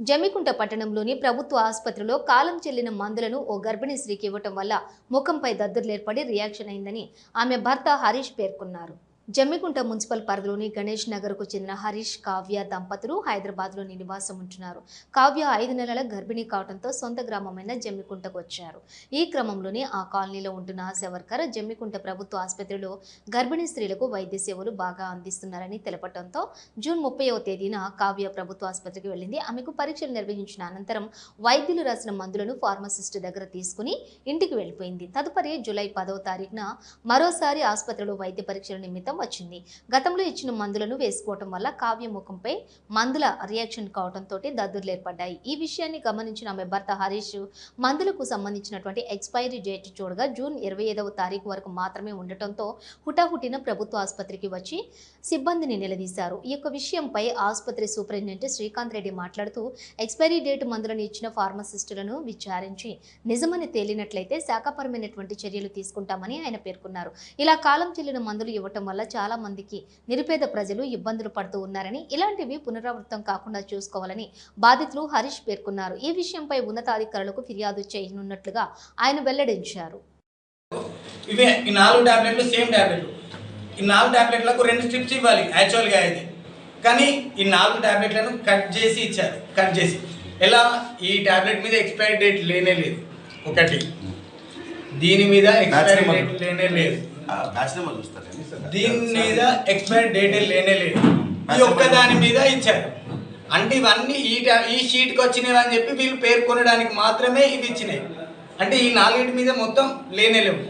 జమికుంట పట్టణంలోని ప్రభుత్వ ఆసుపత్రిలో కాలం చెల్లిన మందులను ఓ గర్భిణీ స్త్రీకి ఇవ్వటం వల్ల ముఖంపై దద్దుర్లేర్పడి రియాక్షన్ అయిందని ఆమె భర్త హరీష్ పేర్కొన్నారు. జమ్మికుంట మున్సిపల్ పరిధిలోని గణేష్ నగర్కు చెందిన హరీష్ కావ్య దంపతులు హైదరాబాద్లోని నివాసం ఉంటున్నారు కావ్య ఐదు నెలల గర్భిణీ కావడంతో సొంత గ్రామమైన జమ్మికుంటకు వచ్చారు ఈ క్రమంలోనే ఆ కాలనీలో ఉంటున్న సెవర్కర్ జమ్మికుంట ప్రభుత్వ ఆసుపత్రిలో గర్భిణీ స్త్రీలకు వైద్య సేవలు బాగా అందిస్తున్నారని తెలపడంతో జూన్ ముప్పైవ తేదీన కావ్య ప్రభుత్వ ఆసుపత్రికి వెళ్ళింది. ఆమెకు పరీక్షలు నిర్వహించిన అనంతరం వైద్యులు రాసిన మందులను ఫార్మసిస్ట్ దగ్గర తీసుకుని ఇంటికి వెళ్ళిపోయింది. తదుపరి జూలై పదవ తారీఖున మరోసారి ఆసుపత్రిలో వైద్య పరీక్షల నిమిత్తం వచ్చింది. గతంలో ఇచ్చిన మందులను వేసుకోవటం వల్ల కావ్య ముఖంపై మందుల రియాక్షన్ కావడంతో దద్దుర్లు ఏర్పడ్డాయి. ఈ విషయాన్ని గమనించిన ఆమె భర్త హరీష్ మందులకు సంబంధించినటువంటి ఎక్స్పైరీ డేట్ చూడగా జూన్ ఇరవై ఐదవ తారీఖు వరకు మాత్రమే ఉండటంతో హుటాహుటిన ప్రభుత్వ ఆసుపత్రికి వచ్చి సిబ్బందిని నిలదీశారు. ఈ యొక్క విషయంపై ఆసుపత్రి సూపరింటెండెంట్ శ్రీకాంత్ రెడ్డి మాట్లాడుతూ ఎక్స్పైరీ డేట్ మందులను ఇచ్చిన ఫార్మసిస్టులను విచారించి నిజమని తేలినట్లయితే శాఖపరమైనటువంటి చర్యలు తీసుకుంటామని ఆయన పేర్కొన్నారు. ఇలా కాలం చెల్లిన మందులు ఇవ్వటం వల్ల చాలా మందికి నిరుపేద ప్రజలు ఇబ్బందులు పడుతూ ఉన్నారని ఇలాంటివి పునరావృతం కాకుండా చూసుకోవాలని బాధితులు హరీష్ పేర్కొన్నారు. ఈ విషయంపై ఉన్నతాధికారులకు ఫిర్యాదు చేయనున్నట్లుగా ఆయన వెల్లడించారు. ఇవే ఈ నాలుగు టాబ్లెట్లు సేమ్ టాబ్లెట్లు. ఈ నాలుగు టాబ్లెట్లకు రెండు స్ట్రిప్స్ ఇవ్వాలి యాక్చువల్గా అయితే. కానీ ఈ నాలుగు టాబ్లెట్లను కట్ చేసి ఇచ్చారు కట్ చేసి. ఎలా? ఈ టాబ్లెట్ మీద ఎక్స్పైరీ డేట్ లేనే లేదు. ఒకటి. దీని మీద ఎక్స్పైరీ డేట్ లేనే లేదు. బ్యాచ్ నెంబర్ చూస్తారు? దీని మీద ఎక్స్పైరీ డేట్ లేనే లేదు. ఈ ఒక్క దాని మీద ఇచ్చారు. అంటే ఇవన్నీ ఈ ఈ షీట్కి వచ్చినవి అని చెప్పి వీళ్ళు పేర్కొనడానికి మాత్రమే ఇవి ఇచ్చినాయి. అంటే ఈ నాలుగింటి మీద మొత్తం లేనే లేవు.